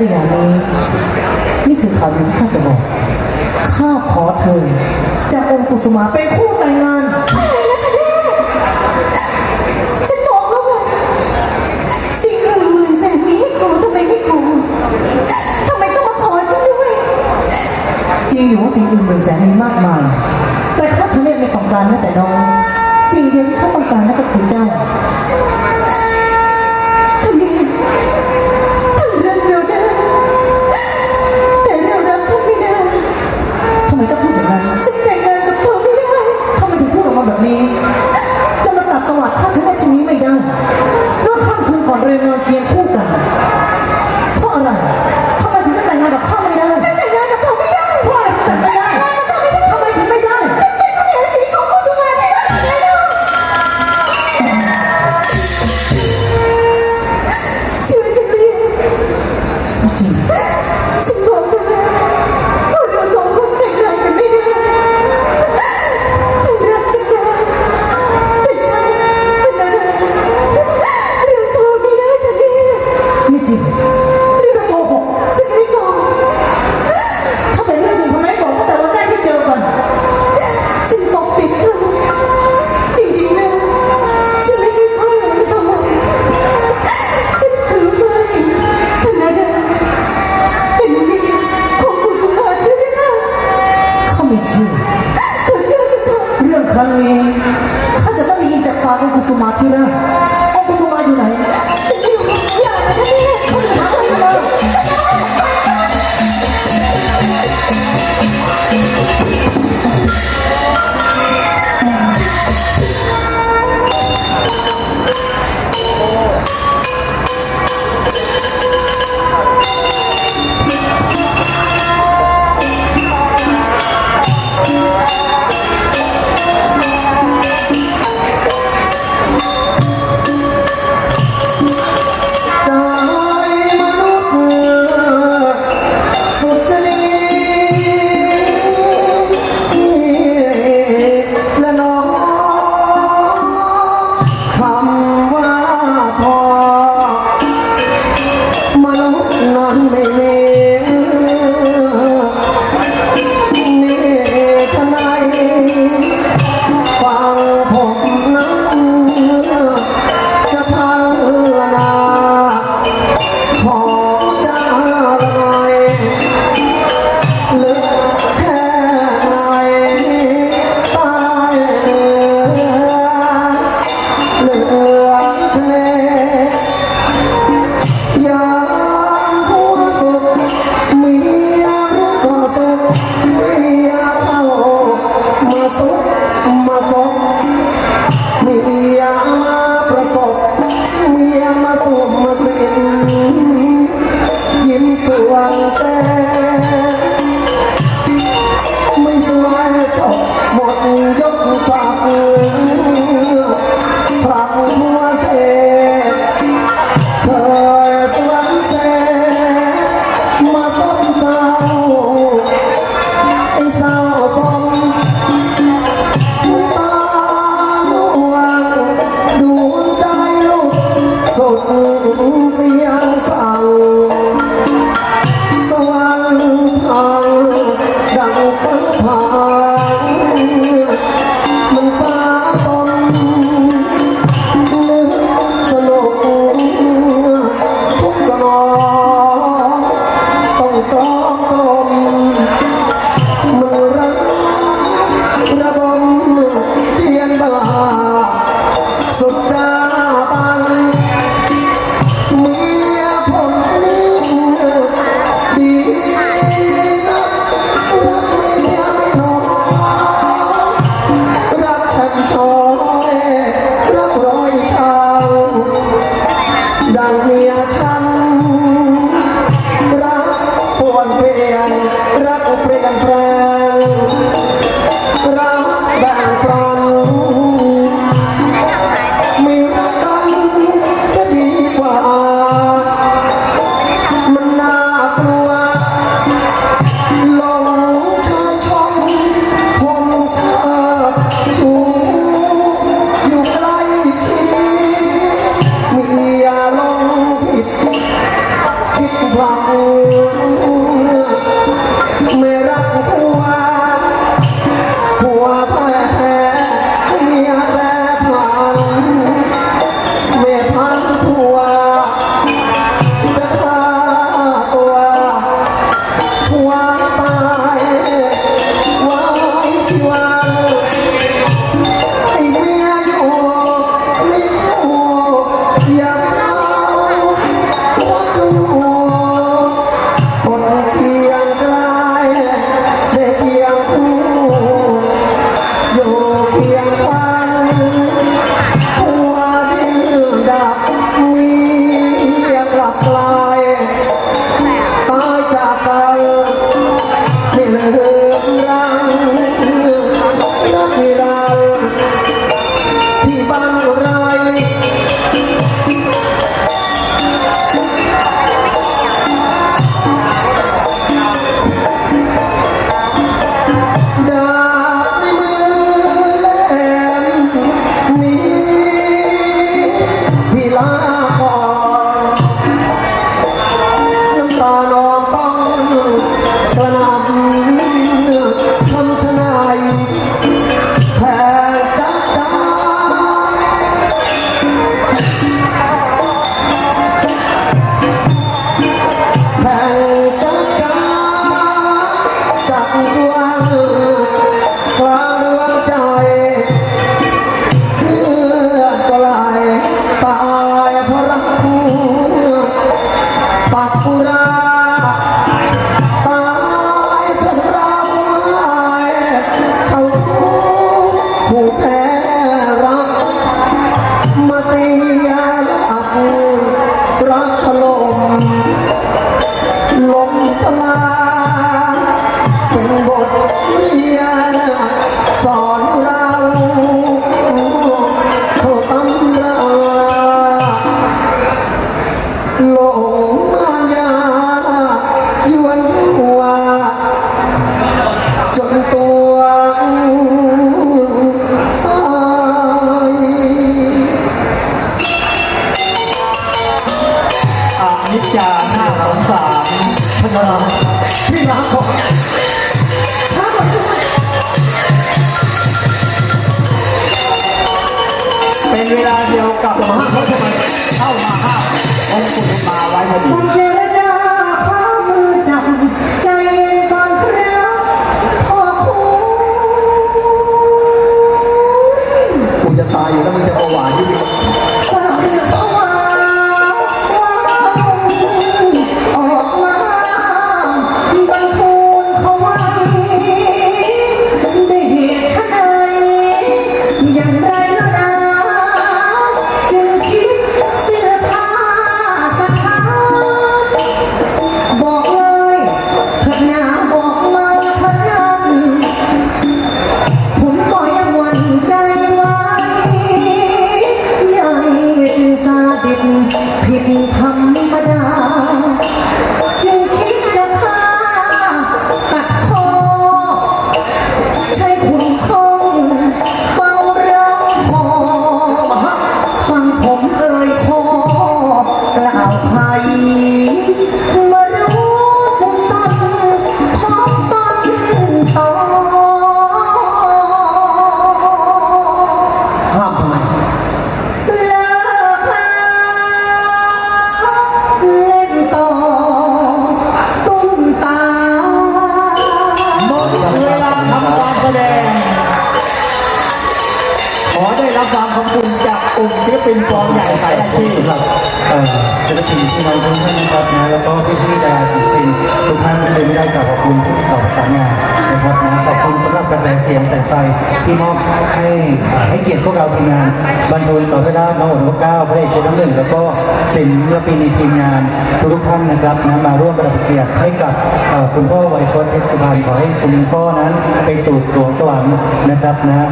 มาส่งและนัดอย่างนี้นี่คือข่าวดีที่ข้าจะบอกข้าขอเธอจากองค์กุสุมาเป็นคู่แต่งงานฉันบอกแล้วไงสิ่งอื่นหมื่นแสนมีให้ขอทำไมไม่ขอทำไมต้องมาขอฉันด้วย จริงอยู่ว่าสิ่งอื่นหมื่นแสนมีมากมาย แต่ข้าทะเลไม่ต้องการแม้แต่น้อยสิ่งเดียวที่ข้าต้องการนั่นก็คือเจ้า นี้จะมาตัดสวัสดิ์ข้าทะเลชนี้ไม่ได้เมื่อข้ามคืนก่อนเรียนนอนเคียงคู่กันเพราะอะไรทำไมถึงจะแต่งงานกับข้าไม่ได้ ฉันแต่งงานกับเธอไม่ได้เพราะอะไรถึงแต่งไม่ได้ทำไมถึงไม่ได้เป็นผู้หญิงสีของคุณทุกวันที่รักฉันเลยเชื่อฉันเลยจริง รื่องครั้งนี้ข้าจะต้องได้ยินจากปากของกุสุมาที่ราชองกุสุมาอยู่ไหนฉันอยู่อย่านะท่านแม่เขาจะทำอะไรเรา อ นิจจาหน้าสงสารพนาพี่รักของช้าก่อช่วยเป็นเวลาเดียวกับมาเขาทำไมเข้ามาห้ามองค์ปู่มาไว้พอดี ดง ขอได้รับความขอบคุณจากกลุ่มศิลปินฟองใหญ่สายอาชีพสำหรับศิลปินที่น้องทุกท่านนะครับนะแล้วก็พี่ๆดาราศิลปินทุกท่านที่เลยไม่ได้กล่าวขอบคุณที่ติดต่อประสานงานนะครับ แสำหรับกระแสเสียงแสงไฟที่มอบให้ให้เกียรติพวกเราทีมงานบรรทุนสอนพระน้องหนพระเก้าพระเอกคนทั้งหนึ่งแล้วก็ศิลปินในทีมงานทุกท่านนะครับนะมาร่วมประดับเกียรติให้กับคุณพ่อไวยพจน์เพชรสุพรรณขอให้คุณพ่อนั้นไปสู่สวงสวรรค์นะครับนะ